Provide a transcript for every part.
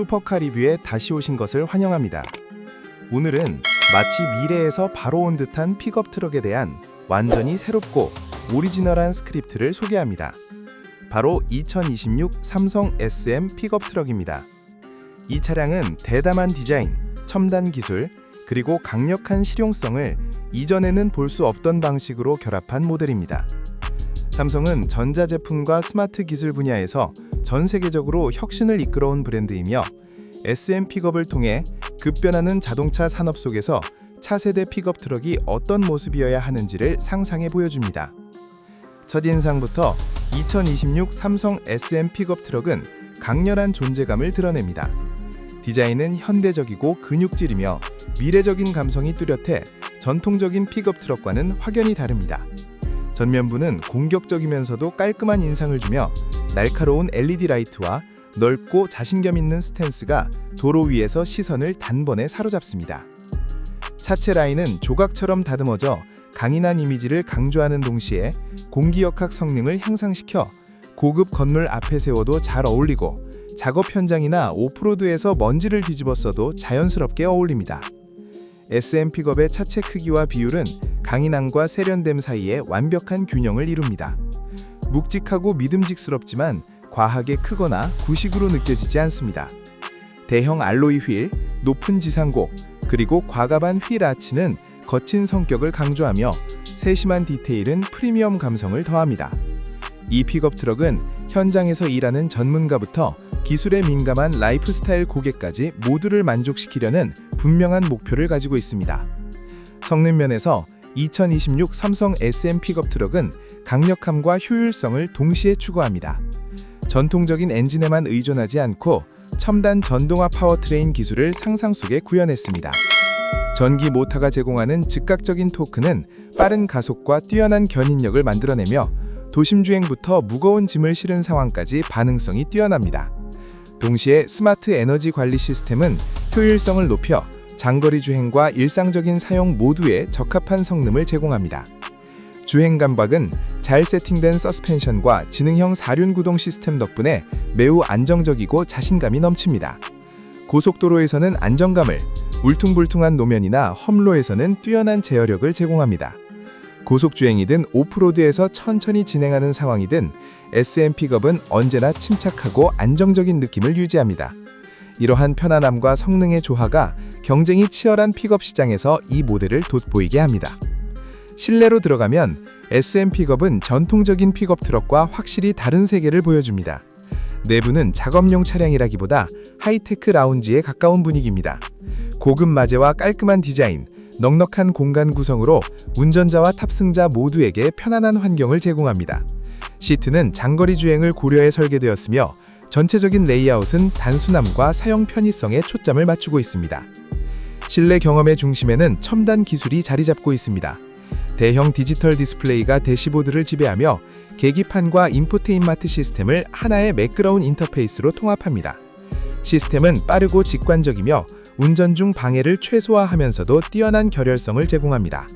슈퍼카 리뷰에 다시 오신 것을 환영합니다. 오늘은 마치 미래에서 바로 온 듯한 픽업 트럭에 대한 완전히 새롭고 오리지널한 스크립트를 소개합니다. 바로 2026 삼성 SM 픽업 트럭입니다. 이 차량은 대담한 디자인, 첨단 기술, 그리고 강력한 실용성을 이전에는 볼 수 없던 방식으로 결합한 모델입니다. 삼성은 전자제품과 스마트 기술 분야에서 전 세계적으로 혁신을 이끌어온 브랜드이며 SM 픽업을 통해 급변하는 자동차 산업 속에서 차세대 픽업 트럭이 어떤 모습이어야 하는지를 상상해 보여줍니다. 첫인상부터 2026 삼성 SM 픽업 트럭은 강렬한 존재감을 드러냅니다. 디자인은 현대적이고 근육질이며 미래적인 감성이 뚜렷해 전통적인 픽업 트럭과는 확연히 다릅니다. 전면부는 공격적이면서도 깔끔한 인상을 주며 날카로운 LED 라이트와 넓고 자신감 있는 스탠스가 도로 위에서 시선을 단번에 사로잡습니다. 차체 라인은 조각처럼 다듬어져 강인한 이미지를 강조하는 동시에 공기역학 성능을 향상시켜 고급 건물 앞에 세워도 잘 어울리고 작업 현장이나 오프로드에서 먼지를 뒤집어 써도 자연스럽게 어울립니다. SM 픽업의 차체 크기와 비율은 강인함과 세련됨 사이에 완벽한 균형을 이룹니다. 묵직하고 믿음직스럽지만 과하게 크거나 구식으로 느껴지지 않습니다. 대형 알로이 휠, 높은 지상고, 그리고 과감한 휠 아치는 거친 성격을 강조하며 세심한 디테일은 프리미엄 감성을 더합니다. 이 픽업 트럭은 현장에서 일하는 전문가부터 기술에 민감한 라이프스타일 고객까지 모두를 만족시키려는 분명한 목표를 가지고 있습니다. 성능 면에서 2026 삼성 SM 픽업 트럭은 강력함과 효율성을 동시에 추구합니다. 전통적인 엔진에만 의존하지 않고 첨단 전동화 파워트레인 기술을 상상 속에 구현했습니다. 전기 모터가 제공하는 즉각적인 토크는 빠른 가속과 뛰어난 견인력을 만들어내며 도심 주행부터 무거운 짐을 실은 상황까지 반응성이 뛰어납니다. 동시에 스마트 에너지 관리 시스템은 효율성을 높여 장거리 주행과 일상적인 사용 모두에 적합한 성능을 제공합니다. 주행 감박은 잘 세팅된 서스펜션과 지능형 사륜 구동 시스템 덕분에 매우 안정적이고 자신감이 넘칩니다. 고속도로에서는 안정감을, 울퉁불퉁한 노면이나 험로에서는 뛰어난 제어력을 제공합니다. 고속 주행이든 오프로드에서 천천히 진행하는 상황이든 SM 픽업은 언제나 침착하고 안정적인 느낌을 유지합니다. 이러한 편안함과 성능의 조화가 경쟁이 치열한 픽업 시장에서 이 모델을 돋보이게 합니다. 실내로 들어가면 SM 픽업은 전통적인 픽업 트럭과 확실히 다른 세계를 보여줍니다. 내부는 작업용 차량이라기보다 하이테크 라운지에 가까운 분위기입니다. 고급 마제와 깔끔한 디자인, 넉넉한 공간 구성으로 운전자와 탑승자 모두에게 편안한 환경을 제공합니다. 시트는 장거리 주행을 고려해 설계되었으며 전체적인 레이아웃은 단순함과 사용 편의성에 초점을 맞추고 있습니다. 실내 경험의 중심에는 첨단 기술이 자리 잡고 있습니다. 대형 디지털 디스플레이가 대시보드를 지배하며 계기판과 인포테인마트 시스템을 하나의 매끄러운 인터페이스로 통합합니다. 시스템은 빠르고 직관적이며 운전 중 방해를 최소화하면서도 뛰어난 결혈성을 제공합니다.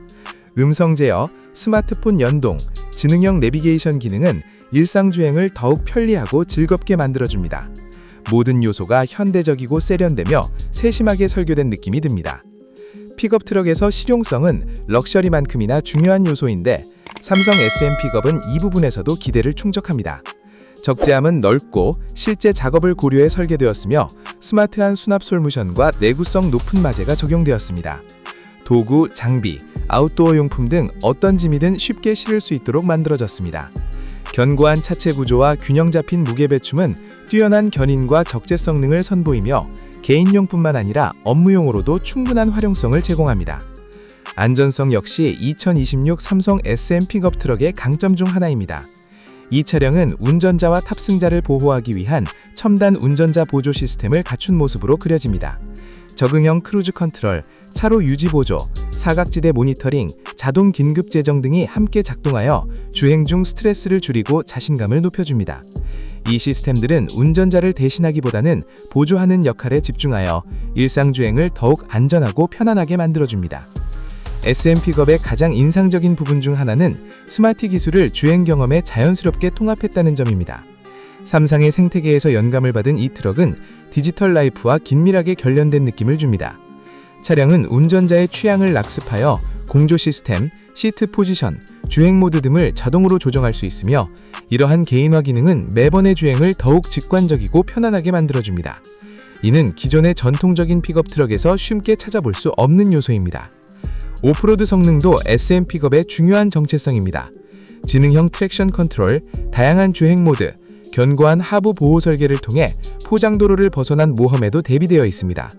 음성 제어, 스마트폰 연동, 지능형 내비게이션 기능은 일상 주행을 더욱 편리하고 즐겁게 만들어줍니다. 모든 요소가 현대적이고 세련되며 세심하게 설계된 느낌이 듭니다. 픽업 트럭에서 실용성은 럭셔리만큼이나 중요한 요소인데 삼성 SM 픽업은 이 부분에서도 기대를 충족합니다. 적재함은 넓고 실제 작업을 고려해 설계되었으며 스마트한 수납 솔루션과 내구성 높은 마제가 적용되었습니다. 도구, 장비, 아웃도어 용품 등 어떤 짐이든 쉽게 실을 수 있도록 만들어졌습니다. 견고한 차체 구조와 균형 잡힌 무게 배춤은 뛰어난 견인과 적재 성 능을 선보이며 개인용뿐만 아니라 업무용으로도 충분한 활용성을 제공합니다. 안전성 역시 2026 삼성 SM 픽업 트럭의 강점 중 하나입니다. 이 차량은 운전자와 탑승자를 보호하기 위한 첨단 운전자 보조 시스템을 갖춘 모습으로 그려집니다. 적응형 크루즈 컨트롤, 차로 유지 보조, 사각지대 모니터링, 자동 긴급 재정 등이 함께 작동하여 주행 중 스트레스를 줄이고 자신감을 높여줍니다. 이 시스템들은 운전자를 대신하기보다는 보조하는 역할에 집중하여 일상 주행을 더욱 안전하고 편안하게 만들어줍니다. SM 픽업의 가장 인상적인 부분 중 하나는 스마트 기술을 주행 경험에 자연스럽게 통합했다는 점입니다. 삼상의 생태계에서 영감을 받은 이 트럭은 디지털 라이프와 긴밀하게 결련된 느낌을 줍니다. 차량은 운전자의 취향을 낙습하여 공조 시스템, 시트 포지션, 주행 모드 등을 자동으로 조정할 수 있으며 이러한 개인화 기능은 매번의 주행을 더욱 직관적이고 편안하게 만들어줍니다. 이는 기존의 전통적인 픽업 트럭에서 쉽게 찾아볼 수 없는 요소입니다. 오프로드 성능도 SM 픽업의 중요한 정체성입니다. 지능형 트랙션 컨트롤, 다양한 주행 모드, 견고한 하부 보호 설계를 통해 포장도로를 벗어난 모험에도 대비되어 있습니다.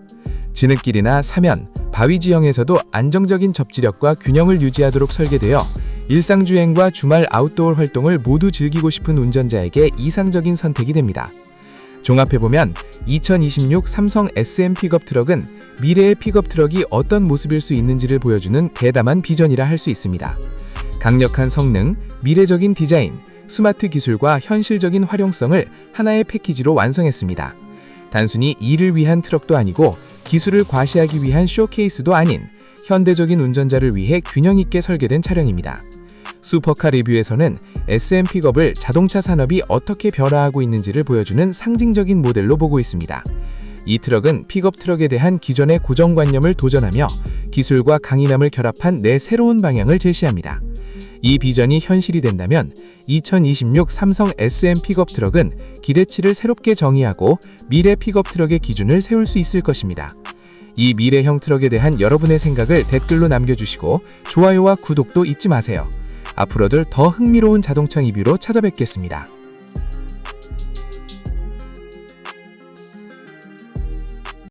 지느길이나 사면, 바위 지형에서도 안정적인 접지력과 균형을 유지하도록 설계되어 일상주행과 주말 아웃도어 활동을 모두 즐기고 싶은 운전자에게 이상적인 선택이 됩니다. 종합해보면 2026 삼성 SM 픽업 트럭은 미래의 픽업 트럭이 어떤 모습일 수 있는지를 보여주는 대담한 비전이라 할 수 있습니다. 강력한 성능, 미래적인 디자인, 스마트 기술과 현실적인 활용성을 하나의 패키지로 완성했습니다. 단순히 일을 위한 트럭도 아니고 기술을 과시하기 위한 쇼케이스도 아닌 현대적인 운전자를 위해 균형 있게 설계된 차량입니다. 슈퍼카 리뷰에서는 SM 픽업을 자동차 산업이 어떻게 변화하고 있는지를 보여주는 상징적인 모델로 보고 있습니다. 이 트럭은 픽업 트럭에 대한 기존의 고정관념을 도전하며 기술과 강인함을 결합한 내 새로운 방향을 제시합니다. 이 비전이 현실이 된다면 2026 삼성 SM 픽업 트럭은 기대치를 새롭게 정의하고 미래 픽업 트럭의 기준을 세울 수 있을 것입니다. 이 미래형 트럭에 대한 여러분의 생각을 댓글로 남겨주시고 좋아요와 구독도 잊지 마세요. 앞으로도 더 흥미로운 자동차 리뷰로 찾아뵙겠습니다.